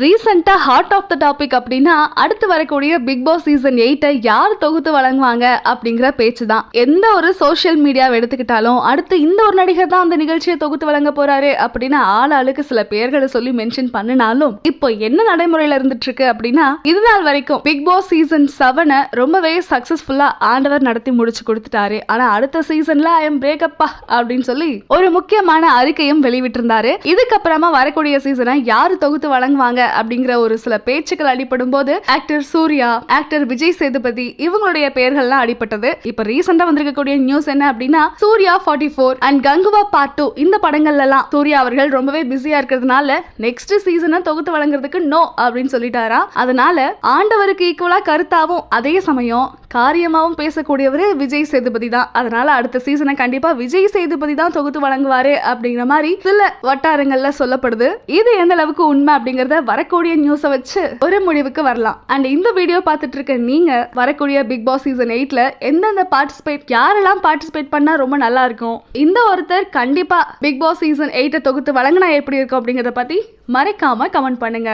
ரீசெண்டாக hot of the topic அப்படின்னா அடுத்து வரக்கூடிய பிக் பாஸ் சீசன் எயிட்டை யார் தொகுத்து வழங்குவாங்க அப்படிங்கிற பேச்சு தான் எந்த ஒரு சோஷியல் மீடியாவை எடுத்துக்கிட்டாலும் அடுத்து இந்த ஒரு நடிகர் தான் அந்த நிகழ்ச்சியை தொகுத்து வழங்க போறாரு அப்படின்னு ஆள் ஆளுக்கு சில பேர்களை சொல்லி மென்ஷன் பண்ணினாலும் இப்போ என்ன நடைமுறையில இருந்துட்டு இருக்கு அப்படின்னா இது நாள் வரைக்கும் பிக் பாஸ் சீசன் செவனை ரொம்பவே சக்சஸ்ஃபுல்லா ஆண்டவர் நடத்தி முடிச்சு கொடுத்துட்டாரு. ஆனா அடுத்த சீசன்ல ஐ எம் பிரேக்கப்பா அப்படின்னு சொல்லி ஒரு முக்கியமான அறிக்கையும் வெளிவிட்டிருந்தாரு இதுக்கப்புறமா வரக்கூடிய சீசனை யார் தொகுத்து வழங்குவாங்க அப்படிங்கிற ஒரு சில பேச்சுக்கள் அடிபடும் போது ஆக்டர் சூர்யா ஆக்டர் விஜய் சேதுபதி இவங்களுடைய பெயர்கள்லாம் அடிபட்டது. இப்ப ரீசெண்டா வந்திருக்கக்கூடிய நியூஸ் என்ன அப்படின்னா Suriya forty four and Kanguva part two இந்த படங்கள்ல எல்லாம் சூர்யா அவர்கள் ரொம்பவே பிஸியா இருக்கிறதுனால நெக்ஸ்ட் சீசனை தொகுத்து வழங்குறதுக்கு நோ அப்படின்னு சொல்லிட்டாரா. அதனால ஆண்டவருக்கு ஈக்குவலா கருத்தாவும் அதே சமயம் காரியமாகவும் பேசக்கூடியவர் விஜய் சேதுபதி தான். அதனால அடுத்த சீசனை கண்டிப்பா விஜய் சேதுபதி தான் தொகுத்து வழங்குவாரு அப்படிங்கிற மாதிரி சில வட்டாரங்கள்ல சொல்லப்படுது. இது எந்த அளவுக்கு உண்மை அப்படிங்கறத வரக்கூடிய நியூஸை வச்சு ஒரு முடிவுக்கு வரலாம். அண்ட் இந்த வீடியோ பார்த்துட்டு இருக்க நீங்க வரக்கூடிய பிக் பாஸ் சீசன் எயிட்ல எந்தெந்த பார்ட்டிசிபேட் யாரெல்லாம் பார்ட்டிசிபேட் பண்ணா ரொம்ப நல்லா இருக்கும்? இந்த ஒருத்தர் கண்டிப்பா பிக் பாஸ் சீசன் எயிட்டை தொகுத்து வழங்கினா எப்படி இருக்கும் அப்படிங்கறத பத்தி மறைக்காம கமெண்ட் பண்ணுங்க.